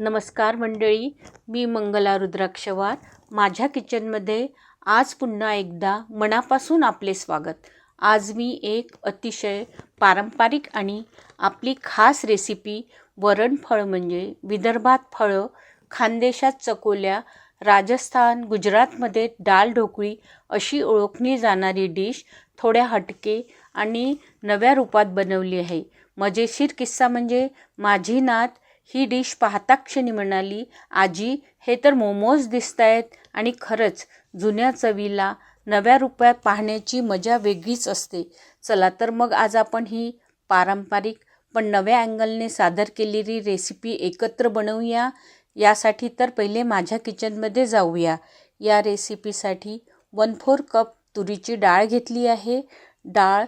नमस्कार मंडळी मी मंगला रुद्राक्षवार. माझ्या किचनमध्ये आज पुन्हा एकदा मनापासून आपले स्वागत. आज मी एक अतिशय पारंपरिक आणि आपली खास रेसिपी वरणफळ म्हणजे विदर्भात फळं खानदेशात चकोल्या राजस्थान गुजरातमध्ये डाळ ढोकळी अशी ओळखली जाणारी डिश थोड्या हटके आणि नव्या रूपात बनवली आहे. मजेशीर किस्सा म्हणजे माझी नात ही डिश पाहता क्षणी म्हणाली आजी हे तर मोमोज दिसत आहेत आणि खरंच जुन्या चवीला नव्या रूपात पाहण्याची मजा वेगळीच असते. चला तर मग आज आपण ही पारंपरिक पण नव्या अँगलने सादर केलेली रेसिपी एकत्र बनवूया. यासाठी तर पहिले माझ्या किचनमध्ये जाऊया. या रेसिपीसाठी वन फोर कप तुरीची डाळ घेतली आहे. डाळ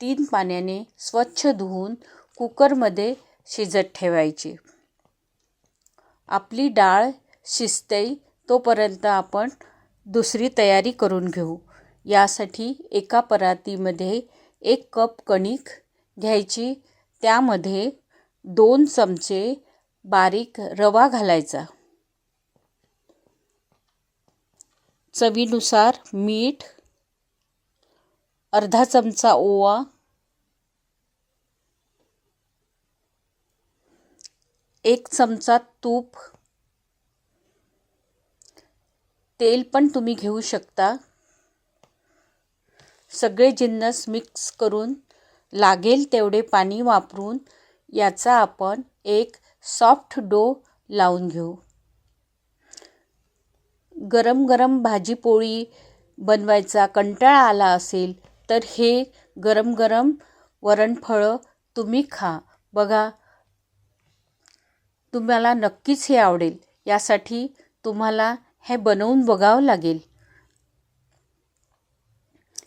तीन पाण्याने स्वच्छ धुवून कुकरमध्ये शिजत ठेवायची. आपली डाळ शिजते तोपर्यंत आपण दुसरी तयारी करून घेऊ. यासाठी एका परातीमध्ये एक कप कणिक घ्यायची. त्यामध्ये दोन चमचे बारीक रवा घालायचा. चवीनुसार मीठ अर्धा चमचा ओवा एक चमचा तूप. तेल पण तुम्ही घेऊ शकता. सगळे जिन्नस मिक्स करून लागेल तेवढे पाणी वापरून याचा आपण एक सॉफ्ट डो लावून घेऊ. गरम गरम भाजीपोळी बनवायचा कंटाळा आला असेल तर हे गरम गरम वरणफळं तुम्ही खा. बघा तुम्हाला नक्कीच हे आवडेल. यासाठी तुम्हाला हे बनवून बघावं लागेल.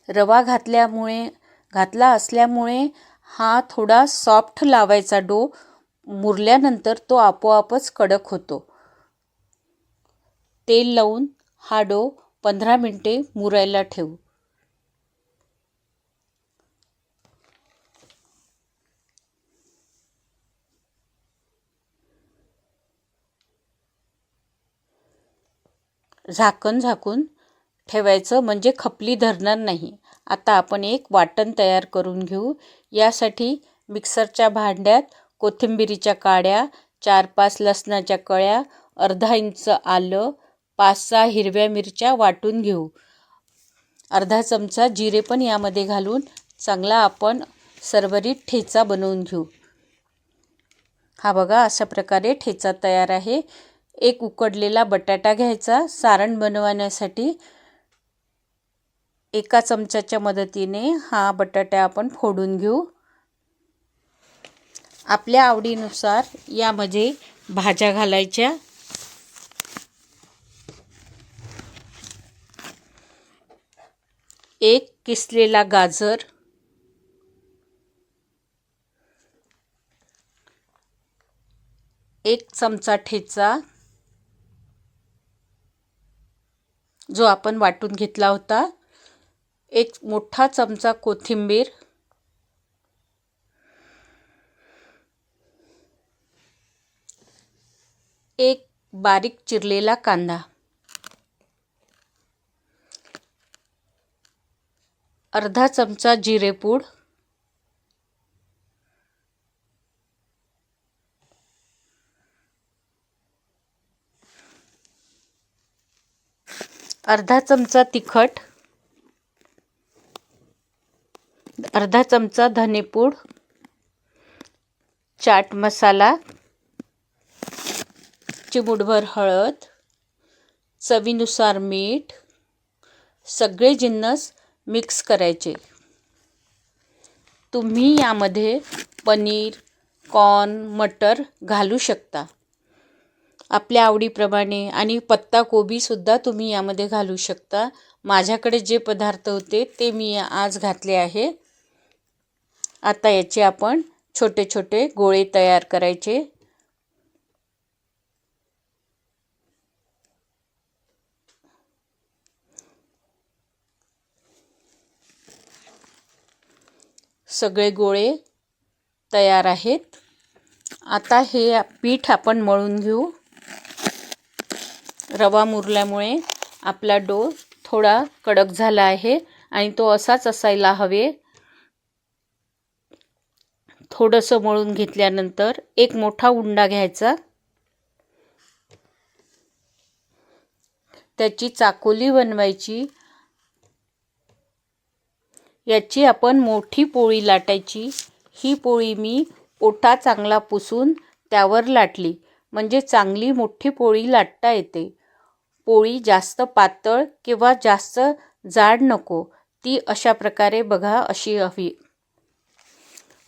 रवा घातल्यामुळे घातला असल्यामुळे हा थोडा सॉफ्ट लावायचा डो मुरल्यानंतर तो आपोआपच कडक होतो. तेल लावून हा डो पंधरा मिनटे मुरायला ठेवू. झाकण झाकून ठेवायचं म्हणजे खपली धरणार नाही. आता आपण एक वाटण तयार करून घेऊ. यासाठी मिक्सरच्या भांड्यात कोथिंबिरीच्या काड्या चार पाच लसणाच्या कळ्या अर्धा इंच आलं पाच सहा हिरव्या मिरच्या वाटून घेऊ. अर्धा चमचा जिरे पण यामध्ये घालून चांगला आपण सरभरीत ठेचा बनवून घेऊ. हा बघा अशा प्रकारे ठेचा तयार आहे. एक उकडलेला बटाटा घ्यायचा सारण बनवण्यासाठी एका चमच्याच्या मदतीने हा बटाटा आपण फोडून घेऊ. आपल्या आवडीनुसार यामध्ये भाज्या घालायच्या. एक किसलेला गाजर. एक चमचा ठेचा. जो आपण वाटून घेतला होता. एक मोठा चमचा कोथिंबीर. एक बारीक चिरलेला कांदा. अर्धा चमचा जिरेपूड. अर्धा चमचा तिखट अर्धा चमचा धनेपूड चाट मसाला चिमुटभर हळद चवीनुसार मीठ सगळे जिन्नस मिक्स करायचे. तुम्ही यामध्ये पनीर कॉर्न मटर घालू शकता. आपल्या आवडीप्रमाणे आणि पत्ताकोबीसुद्धा तुम्ही यामध्ये घालू शकता. माझ्याकडे जे पदार्थ होते ते मी आज घातले आहे. आता याचे आपण छोटे छोटे गोळे तयार करायचे. सगळे गोळे तयार आहेत. आता हे पीठ आपण मळून घेऊ. रवा मुरल्यामुळे आपला डो थोडा कडक झाला आहे आणि तो असाच असायला हवे. थोडंसं मळून घेतल्यानंतर एक मोठा उंडा घ्यायचा. त्याची चाकोली बनवायची. याची आपण मोठी पोळी लाटायची. ही पोळी मी ओटा चांगला पुसून त्यावर लाटली. म्हणजे चांगली मोठी पोळी लाटता येते. पोळी जास्त पातळ किंवा जास्त जाड नको ती अशा प्रकारे बघा अशी हवी.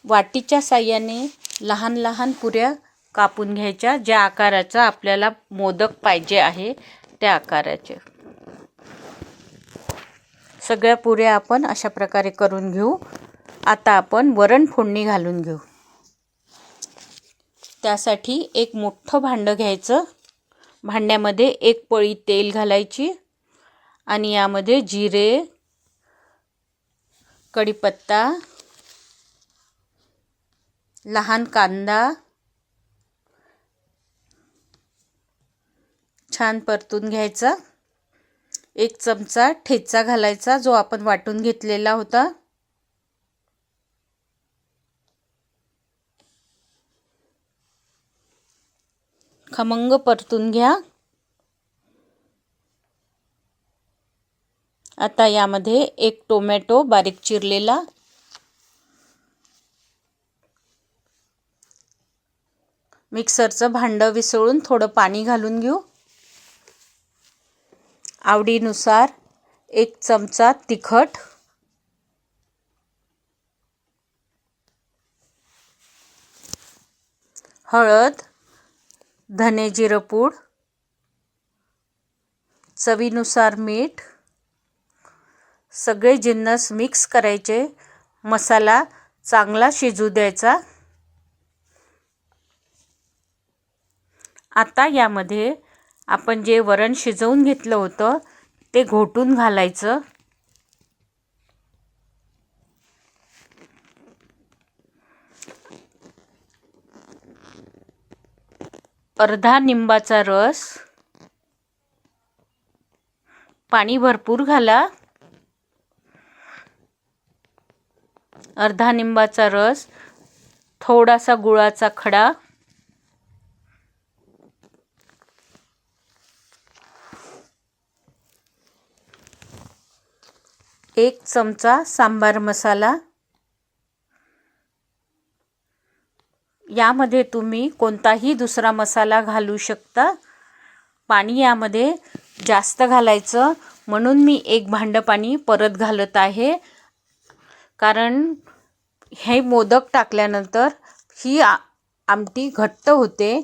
वाटीच्या साह्याने लहान लहान पुऱ्या कापून घ्यायच्या ज्या आकाराचा आपल्याला मोदक पाहिजे आहे त्या आकाराचे. सगळ्या पुऱ्या आपण अशा प्रकारे करून घेऊ. आता आपण वरण फोडणी घालून घेऊ. त्यासाठी एक मोठं भांडं घ्यायचं. भांड्यामध्ये एक पळी तेल घालायची आणि यामध्ये जिरे कढीपत्ता लहान कांदा छान परतून घ्यायचा. एक चमचा ठेचा घालायचा जो आपण वाटून घेतलेला होता. खमंग परतून घ्या. आता यामध्ये एक टोमॅटो बारीक चिरलेला. मिक्सरचं भांडं विसळून थोडं पाणी घालून घेऊ. आवडीनुसार एक चमचा तिखट. हळद. धने जिरं पूड. चवीनुसार मीठ. सगळे जिन्नस मिक्स करायचे. मसाला चांगला शिजू द्यायचा. आता यामध्ये आपण जे वरण शिजवून घेतलं होतं ते घोटून घालायचं. अर्धा निंबाचा रस. पाणी भरपूर घाला. अर्धा निंबाचा रस. थोडासा गुळाचा खडा. एक चमचा सांबार मसाला. यामध्ये तुम्ही कोणताही दुसरा मसाला घालू शकता. पाणी यामध्ये जास्त घालायचं. म्हणून मी एक भांडं पाणी परत घालत आहे. कारण हे मोदक टाकल्यानंतर ही आ आमटी घट्ट होते.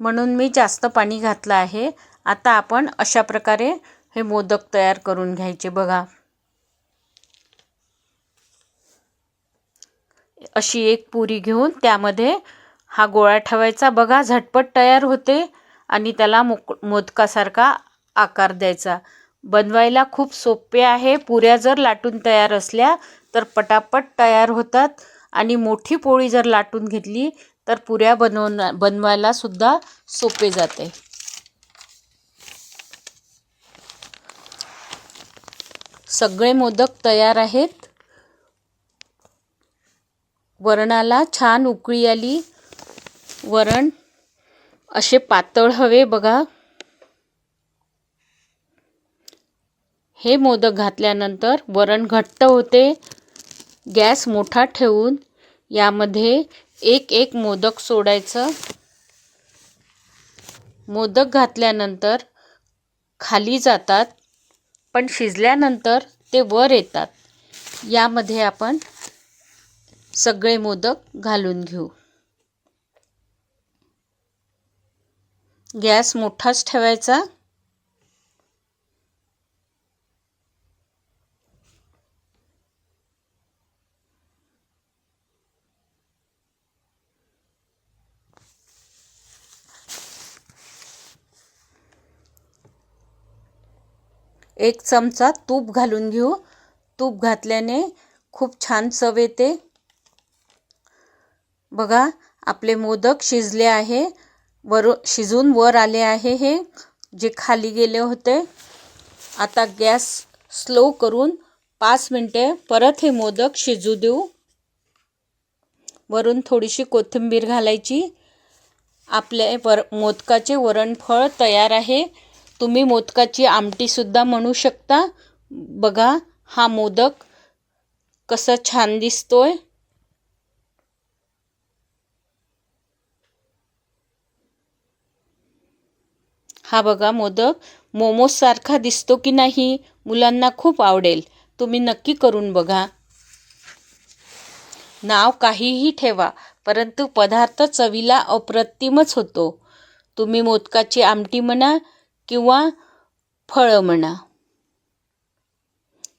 म्हणून मी जास्त पाणी घातलं आहे. आता आपण अशा प्रकारे हे मोदक तयार करून घ्यायचे बघा. अशी एक पुरी घेऊन त्यामध्ये हा गोळा ठेवायचा. बघा झटपट तयार होते आणि त्याला मोक मोदकासारखा आकार द्यायचा. बनवायला खूप सोपे आहे. पुऱ्या जर लाटून तयार असल्या तर पटापट तयार होतात आणि मोठी पोळी जर लाटून घेतली तर पुऱ्या बनवण बनवायला सुद्धा सोपे जाते. सगळे मोदक तयार आहेत. वरणाला छान उकळी आली. वरण असे पातळ हवे बघा. हे मोदक घातल्यानंतर वरण घट्ट होते. गॅस मोठा ठेवून यामध्ये एक एक मोदक सोडायचं. मोदक घातल्यानंतर खाली जातात पण शिजल्यानंतर ते वर येतात. यामध्ये आपण सगळे मोदक घालून घेऊ. गॅस मोठाच ठेवायचा. एक चमचा तूप घालून घेऊ. तूप घातल्याने खूप छान चव येते. बघा आपले मोदक शिजले आहे. वर शिजून वर आले आहे हे जे खाली गेले होते. आता गॅस स्लो करून पाच मिनटे परत हे मोदक शिजू देऊ. वरून थोडीशी कोथिंबीर घालायची. आपले वर मोदकाचे वरणफळ तयार आहे. तुम्ही मोदकाची आमटीसुद्धा म्हणू शकता. बघा हा मोदक कसं छान दिसतोय. हा बघा मोदक. मोमोजसारखा दिसतो की नाही मुलांना खूप आवडेल. तुम्ही नक्की करून बघा. नाव काहीही ठेवा परंतु पदार्थ चवीला अप्रतिमच होतो. तुम्ही मोदकाची आमटी म्हणा किंवा फळं म्हणा.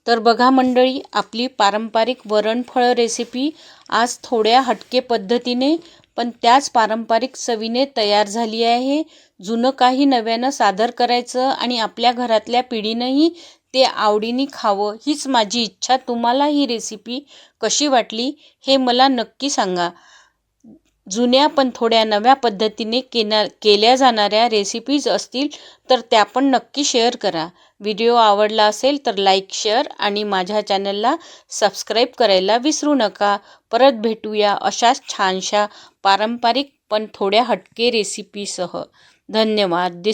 तर बघा मंडळी आपली पारंपरिक वरणफळं रेसिपी आज थोड्या हटके पद्धतीने पण त्याच पारंपरिक चवीने तयार झाली आहे. जुनं काही नव्यानं सादर करायचं आणि आपल्या घरातल्या पिढीनंही ते आवडीने खावं हीच माझी इच्छा. तुम्हाला ही रेसिपी कशी वाटली हे मला नक्की सांगा. जुन्या पण थोड्या नव्या पद्धतीने केना केल्या जाणाऱ्या रेसिपीज असतील तर त्या पण नक्की शेअर करा. व्हिडिओ आवडला असेल तर लाईक शेअर आणि माझ्या चॅनलला सबस्क्राईब करायला विसरू नका. परत भेटूया अशाच छानशा पारंपरिक पण थोड्या हटके रेसिपीसह धन्यवाद. दिस